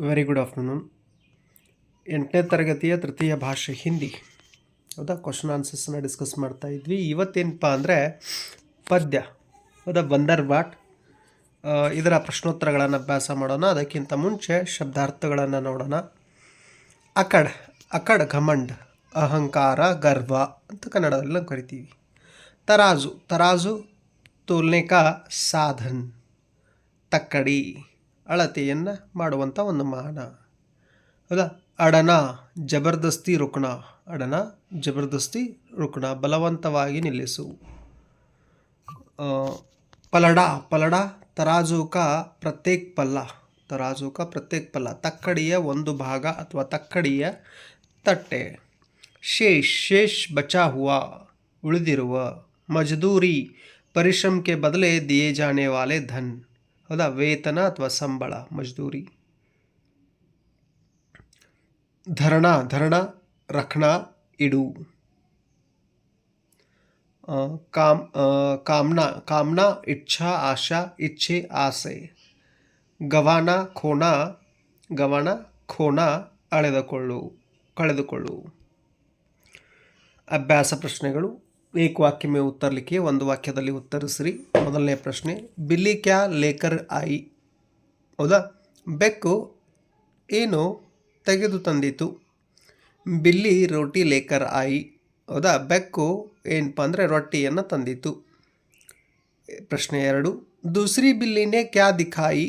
Very good afternoon ಎಂಟನೇ ತರಗತಿಯ ತೃತೀಯ ಭಾಷೆ ಹಿಂದಿ. ಹೌದಾ? ಕ್ವಶನ್ ಆನ್ಸರ್ಸನ್ನ ಡಿಸ್ಕಸ್ ಮಾಡ್ತಾ ಇದ್ವಿ. ಇವತ್ತೇನಪ್ಪ ಅಂದರೆ ಪದ್ಯ. ಹೌದಾ? ಬಂದರ್ ಬಾಟ್ ಇದರ ಪ್ರಶ್ನೋತ್ತರಗಳನ್ನು ಅಭ್ಯಾಸ ಮಾಡೋಣ. ಅದಕ್ಕಿಂತ ಮುಂಚೆ ಶಬ್ದಾರ್ಥಗಳನ್ನು ನೋಡೋಣ. ಅಕಡ್. ಅಕಡ್ ಘಮಂಡ್. ಅಹಂಕಾರ ಗರ್ವ ಅಂತ ಕನ್ನಡದಲ್ಲಿ ನಾವು ಕರಿತೀವಿ. ತರಾಜು. ತರಾಜು, ತೋಲ್ನೇಕ, ಸಾಧನ್. ತಕ್ಕಡಿ. ಅಳತೆಯನ್ನು ಮಾಡುವಂಥ ಒಂದು ಮಾನ ಅಲ್ಲ ಅಡನ ಜಬರ್ದಸ್ತಿ ರುಕ್ಣ ಅಡನ ಜಬರ್ದಸ್ತಿ ರುಕ್ಣ ಬಲವಂತವಾಗಿ ನಿಲ್ಲಿಸು. ಪಲಡ ಪಲಡ, ತರಾಜುಕ, ಪ್ರತ್ಯೇಕ ಪಲ್ಲ. ತರಾಜುಕ, ಪ್ರತ್ಯೇಕ ಪಲ್ಲ. ತಕ್ಕಡಿಯ ಒಂದು ಭಾಗ ಅಥವಾ ತಕ್ಕಡಿಯ ತಟ್ಟೆ. ಶೇಷ್ ಶೇಷ್ ಬಚಾ ಹುವಾ ಉಳಿದಿರುವ. ಮಜದೂರಿ ಪರಿಶ್ರಮಕ್ಕೆ ಬದಲೇ ದಿಯೇ ಜಾನೆ ವಾಲೆ ಧನ್. ಹೌದಾ? ವೇತನ ಅಥವಾ ಸಂಬಳ, ಮಜ್ದೂರಿ? ಧರಣ ಧರಣ, ರಕ್ಷಣ, ಇಡು. ಕಾಮ್ ಕಾಮ್ನಾ ಕಾಮ್ನಾ, ಇಚ್ಛಾ, ಆಶಾ, ಇಚ್ಛೆ, ಆಸೆ. ಗವಾನ ಖೋಣ ಗವಾನ ಖೋಣ ಅಳೆದುಕೊಳ್ಳು, ಕಳೆದುಕೊಳ್ಳು. ಅಭ್ಯಾಸ ಪ್ರಶ್ನೆಗಳು. ಏಕ ವಾಕ್ಯ ಮೇ ಉತ್ತರ ಲಿಖಿ ಒಂದು ವಾಕ್ಯದಲ್ಲಿ ಉತ್ತರಿಸ್ರಿ. ಮೊದಲನೇ ಪ್ರಶ್ನೆ, ಬಿಲ್ಲಿ ಕ್ಯಾ ಲೇಕರ್ ಆಯಿ? ಹೌದಾ? ಬೆಕ್ಕು ಏನು ತೆಗೆದು ತಂದಿತು? ಬಿಲ್ಲಿ ರೋಟಿ ಲೇಕರ್ ಆಯಿ. ಹೌದಾ? ಬೆಕ್ಕು ಏನಪ್ಪ ಅಂದರೆ ರೊಟ್ಟಿಯನ್ನು ತಂದಿತು. ಪ್ರಶ್ನೆ ಎರಡು, ದೂಸರಿ ಬಿಲ್ಲಿನೇ ಕ್ಯಾ ದಿಖಾಯಿ?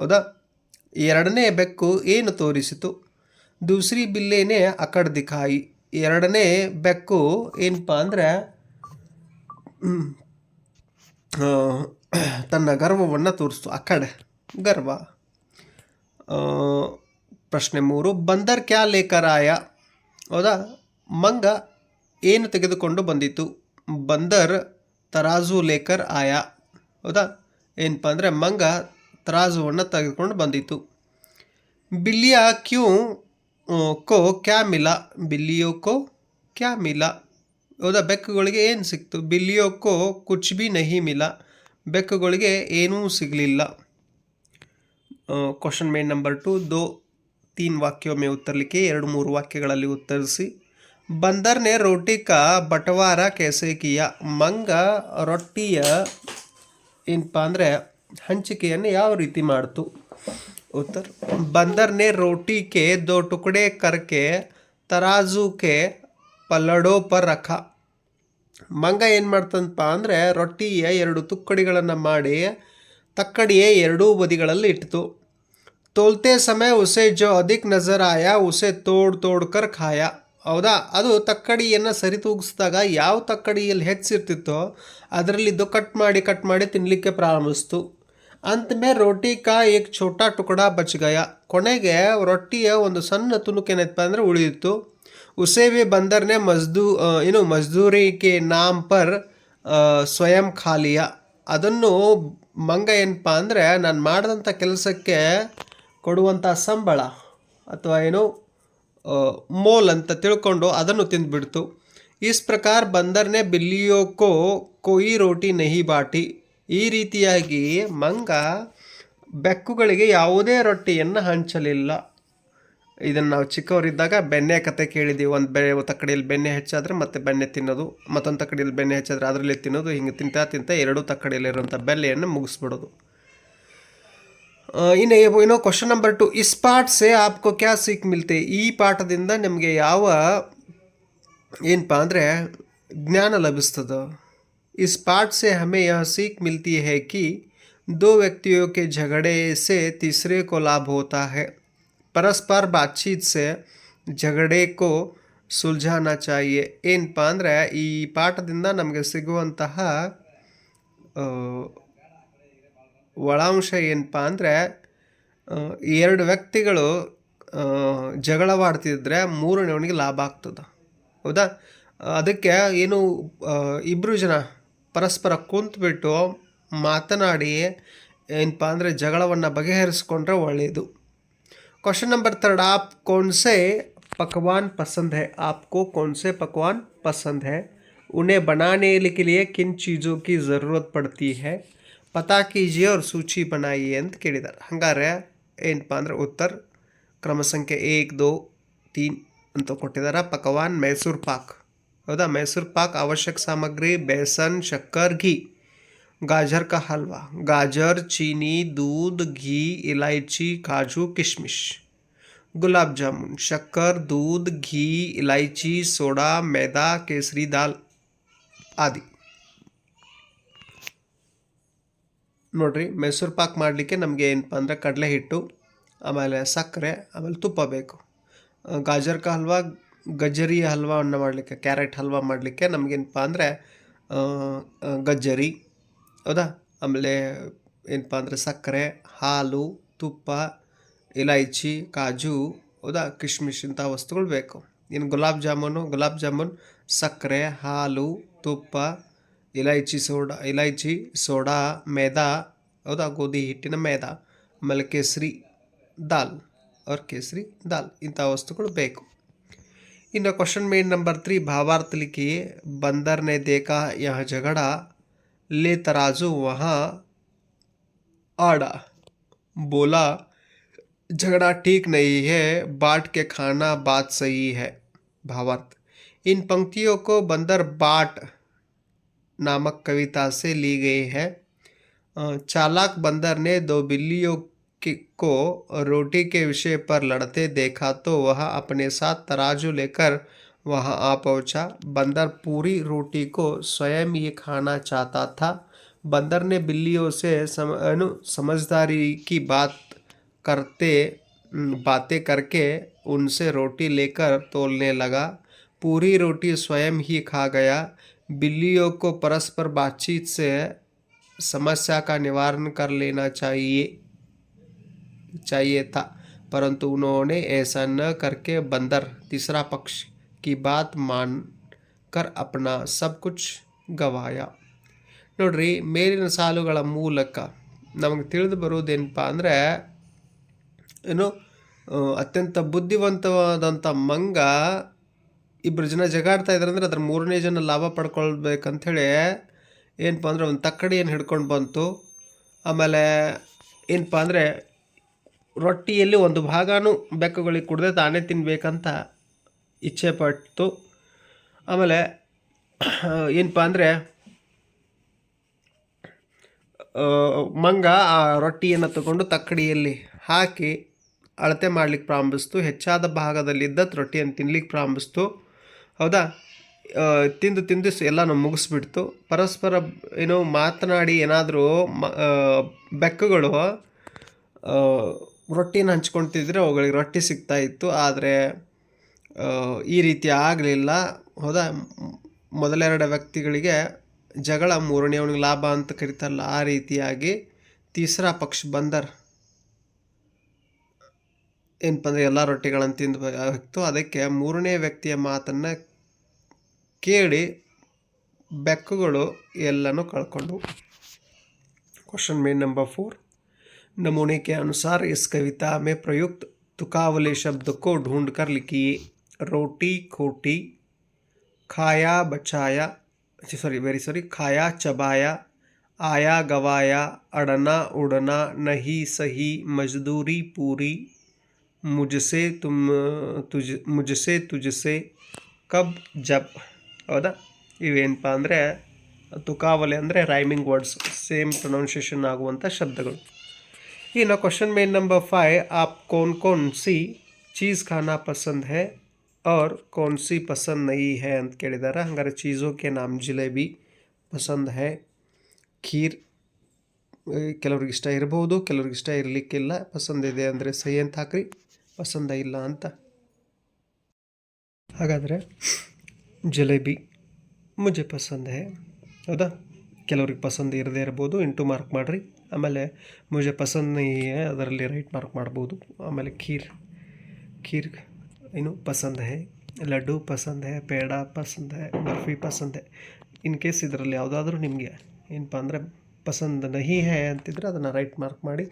ಹೌದಾ? ಎರಡನೇ ಬೆಕ್ಕು ಏನು ತೋರಿಸಿತು? ದೂಸರಿ ಬಿಲ್ಲೇನೆ ಅಕಡ್ ದಿಖಾಯಿ. ಎರಡನೇ ಬೆಕ್ಕು ಏನಪ್ಪ ಅಂದರೆ ತನ್ನ ಗರ್ವವನ್ನು ತೋರಿಸ್ತು. ಆ ಕಡೆ, ಗರ್ವ. ಪ್ರಶ್ನೆ ಮೂರು, ಬಂದರ್ ಕ್ಯಾ ಲೇಕರ್ ಆಯ? ಹೌದಾ? ಮಂಗ ಏನು ತೆಗೆದುಕೊಂಡು ಬಂದಿತು ಬಂದರ್ ತರಾಜು ಲೇಖರ್ ಆಯ? ಹೌದಾ? ಏನಪ್ಪ ಅಂದರೆ, ಮಂಗ ತರಾಜುವನ್ನು ತೆಗೆದುಕೊಂಡು ಬಂದಿತ್ತು. ಬಿಲ್ಲಿಯ ಕ್ಯೂ ಕೋ, ಕ್ಯಾಮಿಲ ಬಿಲ್ಲಿಯೋಕೋ ಕ್ಯಾಮಿಲ. ಹೌದಾ, ಬೆಕ್ಕುಗಳಿಗೆ ಏನು ಸಿಕ್ತು? ಬಿಲ್ಲಿಯೋಕೋ ಕುಚ್ ಬಿ ನಹಿ, ಮಿಲ. ಬೆಕ್ಕುಗಳಿಗೆ ಏನೂ ಸಿಗಲಿಲ್ಲ. ಕ್ವಶನ್ ಮೇನ್ ನಂಬರ್ ಟು ದೋ, ತೀನ್ ವಾಕ್ಯೊಮ್ಮೆ ಉತ್ತರಲಿಕ್ಕೆ ಎರಡು ಮೂರು ವಾಕ್ಯಗಳಲ್ಲಿ ಉತ್ತರಿಸಿ. ಬಂದರ್ನೆ ರೋಟಿಕ, ಬಟವಾರ, ಕೆಸೇಕಿಯ, ಮಂಗ, ರೊಟ್ಟಿಯ, ಏನಪ್ಪ ಅಂದರೆ ಹಂಚಿಕೆಯನ್ನು ಯಾವ ರೀತಿ ಮಾಡ್ತು? ಉತ್ತರ बंदर ने रोटी के दो टुकड़े करके तराजू के पल्लड़ों पर रखा ಮಂಗ ಏನು ಮಾಡ್ತಂತಪ್ಪ ಅಂದರೆ ರೊಟ್ಟಿಯ ಎರಡು ತುಕ್ಕಡಿಗಳನ್ನು ಮಾಡಿ ತಕ್ಕಡಿಯ ಎರಡೂ ಬದಿಗಳಲ್ಲಿ ಇಟ್ಟಿತು ತೋಲ್ತೆ ಸಮಯ ಉಸೆ ಜೋ ಅಧಿಕ್ ನಜರ್ ಆಯಾ ಉಸೆ ತೋಡ್ ತೋಡ್ ಕರ್ ಖಾಯ ಹೌದಾ ಅದು ತಕ್ಕಡಿಯನ್ನು ಸರಿ ತೂಗಿಸಿದಾಗ ಯಾವ ತಕ್ಕಡಿಯಲ್ಲಿ ಹೆಚ್ಚಿರ್ತಿತ್ತೋ ಅದರಲ್ಲಿದ್ದು ಕಟ್ ಮಾಡಿ ಕಟ್ ಮಾಡಿ ತಿನ್ನಲಿಕ್ಕೆ ಪ್ರಾರಂಭಿಸ್ತು ಅಂತ್ ಮೇ ರೋಟಿ ಕಾ ಏಕ್ ಛೋಟಾ ಟುಕಡಾ ಬಚ್ ಗಯ ಕೊನೆಗೆ ರೊಟ್ಟಿಯ ಒಂದು ಸಣ್ಣ ತುಣುಕು ಏನೈತಪ್ಪ ಅಂದರೆ ಉಳಿಯಿತು ಉಸೇವಿ ಬಂದರ್ನೇ ಮಜ್ದೂ ಏನು ಮಜ್ದೂರಿ ಕೆ ನಾಮ್ ಪರ್ ಸ್ವಯಂ ಖಾಲಿಯ. ಅದನ್ನು ಮಂಗ ಏನಪ್ಪ ಅಂದರೆ ನಾನು ಮಾಡಿದಂಥ ಕೆಲಸಕ್ಕೆ ಕೊಡುವಂಥ ಸಂಬಳ ಅಥವಾ ಏನು ಮೋಲ್ ಅಂತ ತಿಳ್ಕೊಂಡು ಅದನ್ನು ತಿಂದುಬಿಡ್ತು. ಇಸ್ ಪ್ರಕಾರ ಬಂದರ್ನೇ ಬಿಲ್ಲಿಯೋಕೋ ಕೊಯಿ ರೋಟಿ ನಹಿ ಬಾಟಿ. ಈ ರೀತಿಯಾಗಿ ಮಂಗ ಬೆಕ್ಕುಗಳಿಗೆ ಯಾವುದೇ ರೊಟ್ಟಿಯನ್ನು ಹಂಚಲಿಲ್ಲ. ಇದನ್ನು ನಾವು ಚಿಕ್ಕವರಿದ್ದಾಗ ಬೆಣ್ಣೆ ಕತೆ ಕೇಳಿದ್ದೀವಿ ಒಂದು ಬೆ ತಕ್ಕಡಿಯಲ್ಲಿ ಬೆಣ್ಣೆ ಹೆಚ್ಚಾದರೆ ಮತ್ತೆ ಬೆಣ್ಣೆ ತಿನ್ನೋದು, ಮತ್ತೊಂದು ತಕ್ಕಡಿಯಲ್ಲಿ ಬೆಣ್ಣೆ ಹೆಚ್ಚಾದರೆ ಅದರಲ್ಲಿ ತಿನ್ನೋದು, ಹಿಂಗೆ ತಿಂತಾ ತಿಂತಾ ಎರಡೂ ತಕ್ಕಡಿಯಲ್ಲಿರುವಂಥ ಬೆಲ್ಲೆಯನ್ನು ಮುಗಿಸ್ಬಿಡೋದು. ಇನ್ನು ಏನೋ ಕ್ವಶನ್ ನಂಬರ್ ಟು ಇಸ್ ಪಾಠ ಸೇ ಆಪ್ಕೋ ಕ್ಯಾ ಸೀಕ್ ಮಿಲ್ತೆ ಈ ಪಾಠದಿಂದ ನಿಮಗೆ ಯಾವ ಏನಪ್ಪ ಅಂದರೆ ಜ್ಞಾನ ಲಭಿಸ್ತದ? इस पाठ से हमें यह सीख मिलती है कि दो व्यक्तियों के झगड़े से तीसरे को लाभ होता है। ಪರಸ್ಪರ बातचीत से झगड़े ಕೋ ಸುಲ್ಜಾನ ಚಾಯಿಯೆ ಏನಪ್ಪ ಅಂದರೆ ಈ ಪಾಠದಿಂದ ನಮಗೆ ಸಿಗುವಂತಹ ಒಳಾಂಶ ಏನಪ್ಪ ಅಂದರೆ ಎರಡು ವ್ಯಕ್ತಿಗಳು ಜಗಳವಾಡ್ತಿದ್ರೆ ಮೂರನೇವನಿಗೆ ಲಾಭ ಆಗ್ತದೆ. ಹೌದಾ? ಅದಕ್ಕೆ ಏನು ಇಬ್ಬರು ಜನ ಪರಸ್ಪರ ಕುಂತ್ಬಿಟ್ಟು ಮಾತನಾಡಿ ಏನಪ್ಪ ಅಂದರೆ ಜಗಳವನ್ನು ಬಗೆಹರಿಸ್ಕೊಂಡ್ರೆ ಒಳ್ಳೆಯದು क्वेश्चन नंबर थर्ड आप कौन से पकवान पसंद है आपको कौन से पकवान पसंद है उन्हें बनाने के लिए किन चीज़ों की ज़रूरत पड़ती है ಪತಾ ಕೀಜಿಯೇ ಅವ್ರ ಸೂಚಿ ಬನಾಯಿ ಅಂತ ಕೇಳಿದ್ದಾರೆ ಹಂಗಾರೆ ಏನಪ್ಪ ಅಂದ್ರೆ ಉತ್ತರ ಕ್ರಮ ಸಂಖ್ಯೆ ಏಕ್ ದೋ ತೀನ್ ಅಂತ ಕೊಟ್ಟಿದ್ದಾರೆ ಪಕವಾನ್ ಮೈಸೂರು ಪಾಕ್ ಹೌದಾ ಮೈಸೂರು ಪಾಕ್ ಅವಶ್ಯಕ ಸಾಮಗ್ರಿ ಬೇಸನ್ ಶಕ್ಕರ್ घी गाजर का हलवा गाजर चीनी दूध घी इलायची काजू किशमिश गुलाब जामुन शक्कर दूध घी इलायची सोडा मैदा केसरी दाल ಆದಿ ನೋಡ್ರಿ ಮೈಸೂರು ಪಾಕ್ ಮಾಡಲಿಕ್ಕೆ ನಮಗೆ ಏನಪ್ಪ ಅಂದರೆ ಕಡಲೆ ಹಿಟ್ಟು ಆಮೇಲೆ ಸಕ್ಕರೆ ಆಮೇಲೆ ತುಪ್ಪ ಬೇಕು ಆ, ಗಾಜರ್ ಕಾ ಹಲ್ವಾ ಗಜ್ಜರಿ ಹಲ್ವವನ್ನು ಮಾಡಲಿಕ್ಕೆ, ಕ್ಯಾರೆಟ್ ಹಲ್ವಾ ಮಾಡಲಿಕ್ಕೆ ನಮಗೇನಪ್ಪ ಅಂದರೆ ಗಜ್ಜರಿ, ಹೌದಾ? ಆಮೇಲೆ ಏನಪ್ಪ ಅಂದರೆ ಸಕ್ಕರೆ, ಹಾಲು, ತುಪ್ಪ ಇಲೈಚಿ ಕಾಜು, ಹೌದಾ? ಕಿಶ್ಮಿಶ್ ಇಂಥ ವಸ್ತುಗಳು ಬೇಕು. ಇನ್ನು ಗುಲಾಬ್ ಜಾಮೂನು, ಗುಲಾಬ್ ಜಾಮೂನ್, ಸಕ್ಕರೆ, ಹಾಲು, ತುಪ್ಪ ಇಲೈಚಿ ಸೋಡಾ ಇಲೈಚಿ ಸೋಡಾ, ಮೇದಾ, ಹೌದಾ? ಗೋಧಿ ಹಿಟ್ಟಿನ ಮೇದಾ, ಆಮೇಲೆ ಕೇಸರಿ ದಾಲ್, ಅವ್ರ ಕೇಸರಿ ದಾಲ್ ಇಂಥ ವಸ್ತುಗಳು ಬೇಕು. इन क्वेश्चन में नंबर थ्री भावार्थ लिखिए बंदर ने देखा यह झगड़ा ले तराजू वहाँ आड़ा बोला झगड़ा ठीक नहीं है बाट के खाना बात सही है भावार्थ इन पंक्तियों को बंदर बाट नामक कविता से ली गई है चालाक बंदर ने दो बिल्लियों की रोटी के विषय पर लड़ते देखा तो वह अपने साथ तराजू लेकर वहाँ आ पहुँचा। बंदर पूरी रोटी को स्वयं ही खाना चाहता था। बंदर ने बिल्लियों से सम, समझदारी की बात करते बातें करके उनसे रोटी लेकर तोलने लगा। पूरी रोटी स्वयं ही खा गया। बिल्लियों को परस्पर बातचीत से समस्या का निवारण कर लेना चाहिए। चाहिए था परंतु उन्होंने ऐसा न करके बंदर तीसरा पक्ष की बात मान कर अपना सब कुछ ಗವಾಯ ನೋಡ್ರಿ ಮೇಲಿನ ಸಾಲುಗಳ ಮೂಲಕ ನಮಗೆ ತಿಳಿದು ಬರುವುದೇನಪ್ಪ ಅಂದರೆ ಏನು ಆ, ಅತ್ಯಂತ ಬುದ್ಧಿವಂತವಾದಂಥ ಮಂಗ ಇಬ್ಬರು ಜನ ಜಗಾಡ್ತಾ ಇದ್ದಾರೆ ಅಂದರೆ ಅದ್ರ ಮೂರನೇ ಜನ ಲಾಭ ಪಡ್ಕೊಳ್ಬೇಕಂಥೇಳಿ ಏನಪ್ಪ ಅಂದರೆ ಒಂದು ತಕ್ಕಡಿಯನ್ನು ಹಿಡ್ಕೊಂಡು ಬಂತು ಆಮೇಲೆ ಏನಪ್ಪ ಅಂದರೆ ರೊಟ್ಟಿಯಲ್ಲಿ ಒಂದು ಭಾಗನೂ ಬೆಕ್ಕುಗಳಿಗೆ ಕುಡ್ದೆ ತಾನೇ ತಿನ್ನಬೇಕಂತ ಇಚ್ಛೆ ಪಟ್ಟು, ಆಮೇಲೆ, ಏನಪ್ಪ ಅಂದರೆ ಮಂಗ ಆ ರೊಟ್ಟಿಯನ್ನು ತಗೊಂಡು ತಕ್ಕಡಿಯಲ್ಲಿ ಹಾಕಿ ಅಳತೆ ಮಾಡ್ಲಿಕ್ಕೆ ಪ್ರಾರಂಭಿಸ್ತು. ಹೆಚ್ಚಾದ ಭಾಗದಲ್ಲಿದ್ದ ರೊಟ್ಟಿಯನ್ನು ತಿನ್ಲಿಕ್ಕೆ ಪ್ರಾರಂಭಿಸ್ತು. ಹೌದಾ? ತಿಂದು ತಿಂದು ಎಲ್ಲನೂ ಮುಗಿಸ್ಬಿಡ್ತು. ಪರಸ್ಪರ ಏನೋ ಮಾತನಾಡಿ ಏನಾದರೂ ಮ ಬೆಕ್ಕುಗಳು ರೊಟ್ಟಿನ ಹಂಚ್ಕೊಳ್ತಿದ್ರೆ ಅವುಗಳಿಗೆ ರೊಟ್ಟಿ ಸಿಗ್ತಾ ಇತ್ತು. ಆದರೆ ಈ ರೀತಿ ಆಗಲಿಲ್ಲ. ಹೋದ? ಮೊದಲೆರಡು ವ್ಯಕ್ತಿಗಳಿಗೆ ಜಗಳ ಮೂರನೇ ಅವನಿಗೆ ಲಾಭ ಅಂತ ಕರಿತಾರಲ್ಲ, ಆ ರೀತಿಯಾಗಿ ತೀಸರಾ ಪಕ್ಷ ಬಂದರ್. ಏನಪ್ಪಂದ್ರೆ, ಎಲ್ಲ ರೊಟ್ಟಿಗಳನ್ನು ತಿಂದು ಅದಕ್ಕೆ ಮೂರನೇ ವ್ಯಕ್ತಿಯ ಮಾತನ್ನು ಕೇಳಿ ಬೆಕ್ಕುಗಳು ಎಲ್ಲನೂ ಕಳ್ಕೊಂಡು ಕ್ವಶನ್ ಮೇನ್ ನಂಬರ್ ಫೋರ್ नमूने के अनुसार इस कविता में प्रयुक्त तुकावले शब्द को ढूंढकर लिखिए रोटी खोटी खाया बचाया सॉरी वेरी सॉरी खाया चबाया आया गवाया अड़ना उड़ना नहीं सही मजदूरी पूरी मुझसे तुम तुझ मुझसे तुझसे ಕಬ್ ಜಬ್ ಹೌದಾ ಇವೇನಪ್ಪ ಅಂದರೆ ತುಕಾವಲೆ ಅಂದರೆ ರೈಮಿಂಗ್ ವರ್ಡ್ಸ್ ಸೇಮ್ ಪ್ರೊನೌನ್ಸಿಯೇಷನ್ ಆಗುವಂಥ ಶಬ್ದಗಳು ಇನ್ನು ಕ್ವಶನ್ ಮೇನ್ ನಂಬರ್ फाइव आप कौन कौन सी चीज़ खाना पसंद है और कौन सी पसंद नहीं है ಅಂತ ಕೇಳಿದ್ದಾರೆ ಹಂಗಾರೆ ಚೀಸೋ ಕೆ ನಾಮ್ ಜಿಲೇಬಿ ಪಸಂದ್ ಹೈ ಖೀರ್ ಆ, ಕೆಲವ್ರಿಗೆ ಇಷ್ಟ ಇರ್ಬೋದು ಕೆಲವ್ರಿಗೆ ಇಷ್ಟ ಇರಲಿಕ್ಕಿಲ್ಲ ಪಸಂದ್ ಇದೆ ಅಂದರೆ ಸಹಿ ಅಂತ ಹಾಕ್ರಿ ಪಸಂದ ಇಲ್ಲ ಅಂತ ಹಾಗಾದರೆ ಜಲೇಬಿ ಮುಜೆ ಪಸಂದ್ ಹೇ ಹೌದಾ ಕೆಲವ್ರಿಗೆ ಪಸಂದ್ ಇರದೇ ಇರ್ಬೋದು ಇಂಟು ಮಾರ್ಕ್ ಮಾಡಿರಿ ಆಮೇಲೆ ಮುಜೆ ಪಸಂದ್ ನಹೀ ಹೇ ಅದರಲ್ಲಿ ರೈಟ್ ಮಾರ್ಕ್ ಮಾಡ್ಬೋದು ಆಮೇಲೆ ಖೀರ್ ಖೀರ್ ಏನು ಪಸಂದ್ ಹೇ ಲಡ್ಡು ಪಸಂದ್ ಹೇ ಪೇಡ ಪಸಂದ್ ಹೇ ಬರ್ಫಿ ಪಸಂದ್ ಹೇ ಇನ್ ಕೇಸ್ ಇದರಲ್ಲಿ ಯಾವುದಾದ್ರೂ ನಿಮಗೆ ಏನಪ್ಪ ಅಂದರೆ ಪಸಂದ್ ನಹಿ ಹೇ ಅಂತಿದ್ರೆ ಅದನ್ನು ರೈಟ್ ಮಾರ್ಕ್ ಮಾಡಿ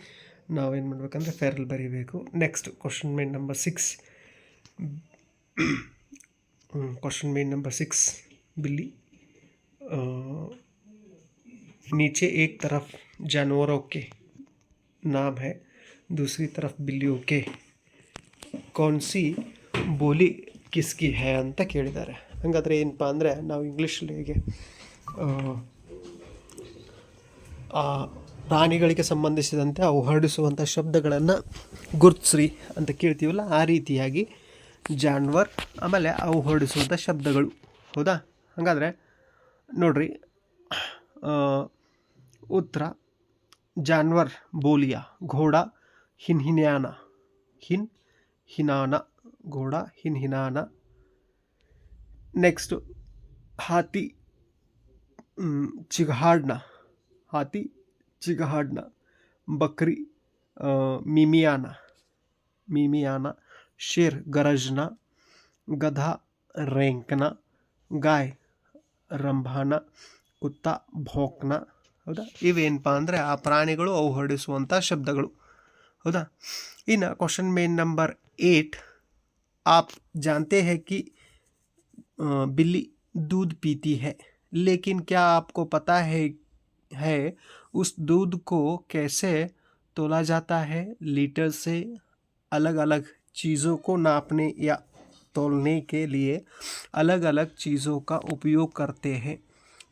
ನಾವೇನು ಮಾಡಬೇಕಂದ್ರೆ ಫೇರಲ್ಲಿ ಬರೀಬೇಕು ನೆಕ್ಸ್ಟ್ ಕ್ವಶನ್ ಮೇನ್ ನಂಬರ್ ಸಿಕ್ಸ್ क्वेश्चन में नंबर सिक्स बिल्ली अ, नीचे एक तरफ जानवरों के नाम है दूसरी तरफ बिल्लियों के ಕೌನ್ಸಿ ಬೋಲಿ ಕಿಸ್ಕಿ ಹೇ ಅಂತ ಕೇಳಿದ್ದಾರೆ ಹಾಗಾದರೆ ಏನಪ್ಪ ಅಂದರೆ ನಾವು ಇಂಗ್ಲೀಷಲ್ಲಿ ಹೇಗೆ ಆ, ಆ ಪ್ರಾಣಿಗಳಿಗೆ ಸಂಬಂಧಿಸಿದಂತೆ ಅವು ಹೊರಡಿಸುವಂಥ ಶಬ್ದಗಳನ್ನು ಗುರ್ತಿಸ್ರಿ ಅಂತ ಕೇಳ್ತೀವಲ್ಲ ಆ ರೀತಿಯಾಗಿ ಜಾನ್ವರ್ ಆಮೇಲೆ ಅವು ಹೊರಡಿಸುವಂಥ ಶಬ್ದಗಳು ಹೌದಾ ಹಾಗಾದರೆ ನೋಡ್ರಿ ಆ, ಉತ್ತರ जानवर बोलिया, घोड़ा हिनहिनाना हिन, हिनाना, घोड़ा हिनहिनाना। नेक्स्ट हाथी चिघाड़ना। हाथी, चिघाड़ना। बकरी मिमियाना। मिमियाना। शेर, गरजना। गधा, रेंकना। गाय, रंभाना। कुत्ता, भौंकना। ಗಾಯ್ ರಂಭಾನ ಕುತ್ತ ಭೋಕ್ನ ಹೌದಾ ಇವೇನಪ್ಪ ಅಂದರೆ ಆ ಪ್ರಾಣಿಗಳು ಅವು ಹೊರಡಿಸುವಂಥ ಶಬ್ದಗಳು ಹೌದಾ ಇನ್ನು ಕ್ವಶನ್ ಮೇನ್ ನಂಬರ್ ಏಟ್ आप जानते हैं कि अ, बिल्ली दूध पीती है लेकिन क्या आपको पता है है उस दूध को कैसे तोला जाता है लीटर से अलग अलग चीज़ों को नापने या तोलने के लिए अलग अलग चीज़ों का उपयोग करते हैं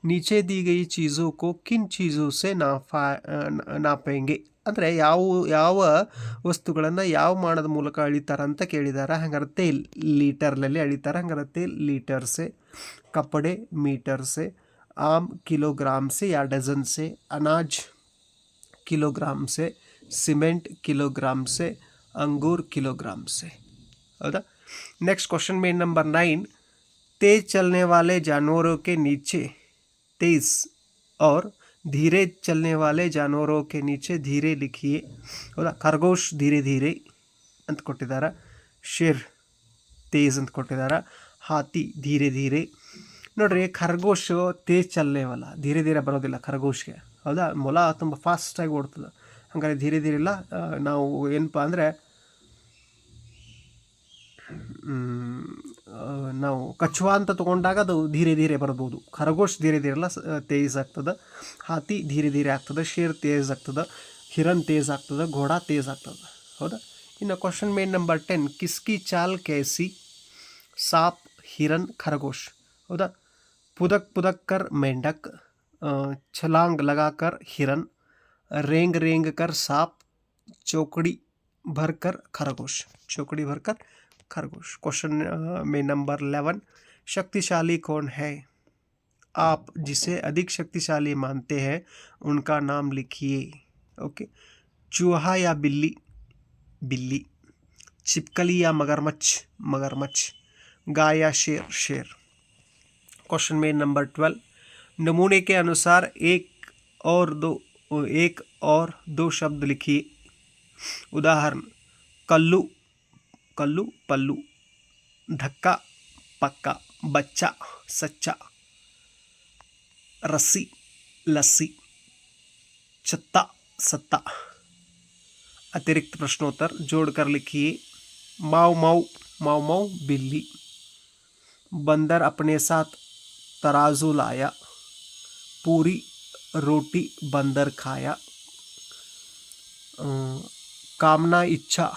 नीचे दी गई चीज़ों को किन चीज़ों से नाफा अ, ನ- ನಾಪೆಂಗೆ ಅಂದರೆ ಯಾವ ಯಾವ ವಸ್ತುಗಳನ್ನು ಯಾವ ಮಾಡದ ಮೂಲಕ ಅಳಿತಾರೆ ಅಂತ ಕೇಳಿದ್ದಾರೆ ಹಂಗರತ್ತೆ ಲೀಟರ್ನಲ್ಲಿ ಅಳಿತಾರೆ ಹಂಗರತ್ತೆ ಲೀಟರ್ से कपड़े मीटर से आम किलोग्राम से या डजन से अनाज किलोग्राम से सीमेंट किलोग्राम से अंगूर किलोग्राम से हौदा नेक्स्ट क्वेश्चन में नंबर नाइन तेज चलने वाले जानवरों के नीचे तेज और धीरे चलने वाले जानवरों के नीचे धीरे लिखिए ಹೌದಾ ಖರ್ಗೋಶ್ ಧೀರೆ ಧೀರೆ ಅಂತ ಕೊಟ್ಟಿದ್ದಾರೆ ಶೇರ್ ತೇಜ್ ಅಂತ ಕೊಟ್ಟಿದ್ದಾರೆ ಹಾತಿ ಧೀರೆ ಧೀರೆ ನೋಡ್ರಿ ಖರ್ಗೋಶ್ ತೇಜ್ ಚಲ್ಲೇವಲ್ಲ ಧೀರೆ ಧೀರೆ ಬರೋದಿಲ್ಲ ಖರ್ಗೋಶ್ಗೆ ಹೌದಾ ಮೊಲ ತುಂಬ ಫಾಸ್ಟಾಗಿ ಓಡ್ತದೆ ಹಂಗಾರೆ ಧೀರೆ ಧೀರೆ ಇಲ್ಲ ಆ, ನಾವು ಏನಪ್ಪ ಅಂದರೆ ಮ್, ಆ, ನಾವು ಕಚ್ಚುವ ಅಂತ ತೊಗೊಂಡಾಗ ಅದು ಧೀರೆ ಧೀರೆ ಬರ್ಬೋದು ಖರಗೋಶ್ ಧೀರೆ ಧೀರೆ ಎಲ್ಲ ಸ- ತೇಜ್ ಆಗ್ತದೆ ಹಾತಿ ಧೀರೆ ಧೀರೆ ಆಗ್ತದೆ ಶೇರ್ ತೇಜ್ ಆಗ್ತದೆ ಹಿರನ್ ತೇಜ್ ಆಗ್ತದೆ ಘೋಡಾ ತೇಜ್ ಆಗ್ತದೆ ಹೌದಾ ಇನ್ನು ಕ್ವಶನ್ ಮೇನ್ ನಂಬರ್ ಟೆನ್ ಕಿಸ್ಕಿ ಚಾಲ್ कैसी सांप हिरन खरगोश हौदा पुदक पुदक कर मेंढक अ, छलांग लगाकर हिरन रेंग रेंग कर सांप चौकड़ी भरकर खरगोश चौकड़ी भरकर खरगोश। क्वेश्चन में नंबर इलेवन शक्तिशाली कौन है? आप जिसे अधिक शक्तिशाली मानते हैं, उनका नाम लिखिए। ओके चूहा या बिल्ली? बिल्ली। छिपकली या मगरमच्छ? मगरमच्छ। गाय या शेर? शेर। क्वेश्चन में नंबर ट्वेल्व नमूने के अनुसार एक और दो, एक और दो शब्द लिखिए। उदाहरण, कल्लू कल्लू पल्लू धक्का पक्का बच्चा सच्चा रस्सी लस्सी छत्ता सत्ता। अतिरिक्त प्रश्नोत्तर जोड़कर लिखिए। माऊ माऊ माऊ माऊ बिल्ली। बंदर अपने साथ तराजू लाया। पूरी रोटी बंदर खाया। अ, कामना इच्छा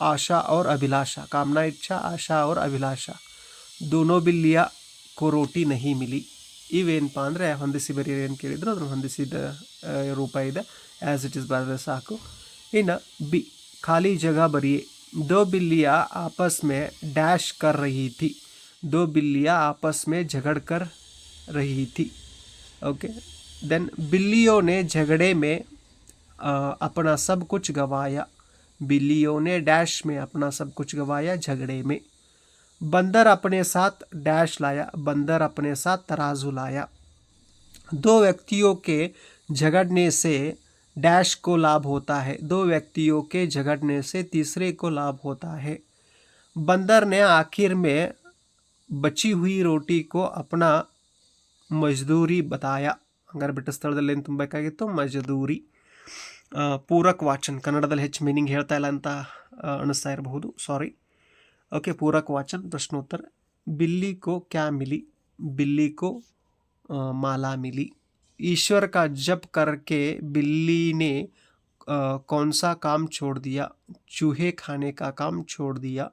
आशा और अभिलाषा, कामना, इच्छा, आशा और अभिलाषा। दोनों बिल्लिया को रोटी नहीं मिली। ಇವೇನಪ್ಪ ಅಂದರೆ ಹೊಂದಿಸಿ ಬರೀರಿ ಏನು ಕೇಳಿದ್ರು ಅದನ್ನು ಹೊಂದಿಸಿದ ರೂಪ ಇದೆ ಆ್ಯಸ್ ಇಟ್ ಇಸ್ ಬರೆದ್ರೆ ಸಾಕು ಇನ್ನು ಬಿ दो बिल्लियाँ आपस में डैश कर रही थी। दो बिल्लियाँ आपस में झगड़ कर रही थी। ओके देन बिल्लियों ने झगड़े में अपना सब कुछ गवाया। बिल्लियों ने डैश में अपना सब कुछ गवाया झगड़े में बंदर अपने साथ डैश लाया बंदर अपने साथ तराजू लाया दो व्यक्तियों के झगड़ने से डैश को लाभ होता है दो व्यक्तियों के झगड़ने से तीसरे को लाभ होता है बंदर ने आखिर में बची हुई रोटी को अपना ಮಜ್ದೂರಿ ಬತಾಯ ಹಂಗಾರೆ ಬಿಟ್ಟ ಸ್ಥಳದಲ್ಲಿ ಏನು ತುಂಬಬೇಕಾಗಿತ್ತು ಮಜದೂರಿ ಆ, ಪೂರಕ್ ವಾಚನ್ ಕನ್ನಡದಲ್ಲಿ ಹೆಚ್ಚು ಮೀನಿಂಗ್ ಹೇಳ್ತಾ ಇಲ್ಲ ಅಂತ ಆ, ಅನಿಸ್ತಾ ಇರಬಹುದು ಸಾರಿ ओके पूरक वाचन प्रश्नोत्तर बिल्ली को क्या मिली बिल्ली को अ, माला मिली ईश्वर का जप करके बिल्ली ने कौन सा काम छोड़ दिया चूहे खाने का काम छोड़ दिया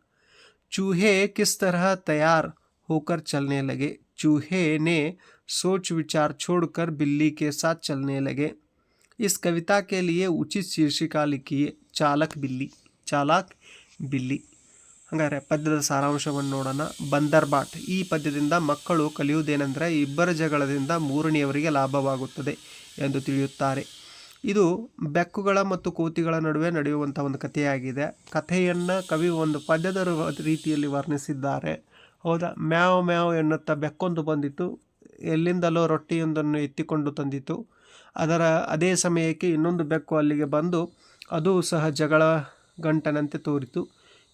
चूहे किस तरह तैयार होकर चलने लगे चूहे ने सोच विचार छोड़कर बिल्ली के साथ चलने लगे इस कविता के लिए उचित शीर्षिका लिखिए चालक बिल्ली ಚಾಲಾಕ್ ಬಿಲ್ಲಿ ಹಾಗಾದ್ರೆ ಪದ್ಯದ ಸಾರಾಂಶವನ್ನು ನೋಡೋಣ ಬಂದರ್ ಬಾಟ್ ಈ ಪದ್ಯದಿಂದ ಮಕ್ಕಳು ಕಲಿಯುವುದೇನೆಂದರೆ ಇಬ್ಬರ ಜಗಳದಿಂದ ಮೂರನೆಯವರಿಗೆ ಲಾಭವಾಗುತ್ತದೆ ಎಂದು ತಿಳಿಯುತ್ತಾರೆ ಇದು ಬೆಕ್ಕುಗಳ ಮತ್ತು ಕೋತಿಗಳ ನಡುವೆ ನಡೆಯುವಂಥ ಒಂದು ಕಥೆಯಾಗಿದೆ ಕಥೆಯನ್ನು ಕವಿ ಒಂದು ಪದ್ಯದ ರು- ರೀತಿಯಲ್ಲಿ ವರ್ಣಿಸಿದ್ದಾರೆ ಹೌದಾ ಮ್ಯಾವ್ ಮ್ಯಾವ್ ಎನ್ನುತ್ತಾ ಬೆಕ್ಕೊಂದು ಬಂದಿತ್ತು ಎಲ್ಲಿಂದಲೋ ರೊಟ್ಟಿಯೊಂದನ್ನು ಎತ್ತಿಕೊಂಡು ತಂದಿತು ಅದರ ಅದೇ ಸಮಯಕ್ಕೆ ಇನ್ನೊಂದು ಬೆಕ್ಕು ಅಲ್ಲಿಗೆ ಬಂದು ಅದು ಸಹ ಜಗಳ ಗಂಟನಂತೆ ತೋರಿತು.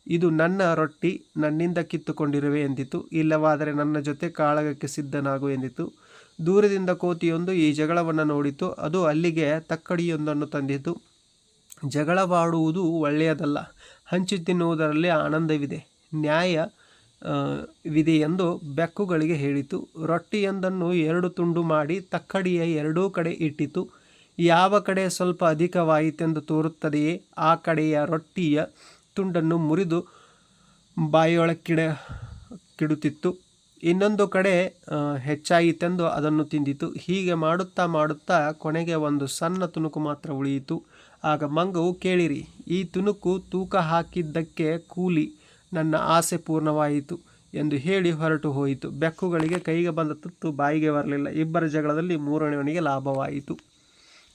ಇದು ನನ್ನ ರೊಟ್ಟಿ, ನನ್ನಿಂದ ಕಿತ್ತುಕೊಂಡಿರುವೆ ಎಂದಿತು. ಇಲ್ಲವಾದರೆ ನನ್ನ ಜೊತೆ ಕಾಳಗಕ್ಕೆ ಸಿದ್ಧನಾಗು ಎಂದಿತು. ದೂರದಿಂದ ಕೋತಿಯೊಂದು ಈ ಜಗಳವನ್ನು ನೋಡಿತು. ಅದು ಅಲ್ಲಿಗೆ ತಕ್ಕಡಿಯೊಂದನ್ನು ತಂದಿತು. ಜಗಳವಾಡುವುದು ಒಳ್ಳೆಯದಲ್ಲ. ಹಂಚಿ ತಿನ್ನುವುದರಲ್ಲಿ ಆನಂದವಿದೆ. ನ್ಯಾಯ ವಿದೆ ಎಂದು ಬೆಕ್ಕುಗಳಿಗೆ ಹೇಳಿತು. ರೊಟ್ಟಿಯೊಂದನ್ನು ಎರಡು ತುಂಡು ಮಾಡಿ ತಕ್ಕಡಿಯ ಎರಡೂ ಕಡೆ ಇಟ್ಟಿತು. ಯಾವ ಕಡೆ ಸ್ವಲ್ಪ ಅಧಿಕವಾಯಿತೆಂದು ತೋರುತ್ತದೆಯೇ ಆ ಕಡೆಯ ರೊಟ್ಟಿಯ ತುಂಡನ್ನು ಮುರಿದು ಬಾಯಿಯೊಳಕ್ಕಿಡ ಕಿಡುತ್ತಿತ್ತು. ಇನ್ನೊಂದು ಕಡೆ ಹೆಚ್ಚಾಯಿತೆಂದು ಅದನ್ನು ತಿಂದಿತು. ಹೀಗೆ ಮಾಡುತ್ತಾ ಮಾಡುತ್ತಾ ಕೊನೆಗೆ ಒಂದು ಸಣ್ಣ ತುಣುಕು ಮಾತ್ರ ಉಳಿಯಿತು. ಆಗ ಮಂಗವು ಕೇಳಿರಿ, ಈ ತುಣುಕು ತೂಕ ಹಾಕಿದ್ದಕ್ಕೆ ಕೂಲಿ. ನನ್ನ ಆಸೆ ಪೂರ್ಣವಾಯಿತು ಎಂದು ಹೇಳಿ ಹೊರಟು ಹೋಯಿತು. ಬೆಕ್ಕುಗಳಿಗೆ ಕೈಗೆ ಬಂದ ತುತ್ತು ಬಾಯಿಗೆ ಬರಲಿಲ್ಲ. ಇಬ್ಬರ ಜಗಳದಲ್ಲಿ ಮೂರನೆಯವನಿಗೆ ಲಾಭವಾಯಿತು.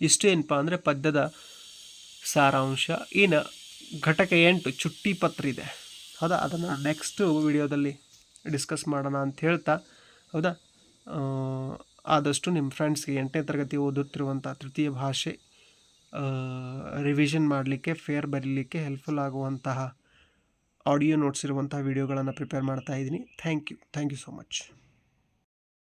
ಇಷ್ಟು ಏನಪ್ಪ ಅಂದರೆ ಪದ್ಯದ ಸಾರಾಂಶ. ಇನ್ನು ಘಟಕ ಎಂಟು, ಚುಟ್ಟಿ ಪತ್ರ ಇದೆ ಹೌದಾ? ಅದನ್ನು ನೆಕ್ಸ್ಟ್ ವಿಡಿಯೋದಲ್ಲಿ ಡಿಸ್ಕಸ್ ಮಾಡೋಣ ಅಂತ ಹೇಳ್ತಾ. ಹೌದಾ? ಆದಷ್ಟು ನಿಮ್ಮ ಫ್ರೆಂಡ್ಸ್ಗೆ ಎಂಟನೇ ತರಗತಿ ಓದುತ್ತಿರುವಂಥ ತೃತೀಯ ಭಾಷೆ ರಿವಿಷನ್ ಮಾಡಲಿಕ್ಕೆ ಫೇರ್ ಬರೀಲಿಕ್ಕೆ ಹೆಲ್ಪ್ಫುಲ್ ಆಗುವಂತಹ ಆಡಿಯೋ ನೋಟ್ಸ್ ಇರುವಂತಹ ವಿಡಿಯೋಗಳನ್ನು ಪ್ರಿಪೇರ್ ಮಾಡ್ತಾ ಇದ್ದೀನಿ. Thank you thank you so much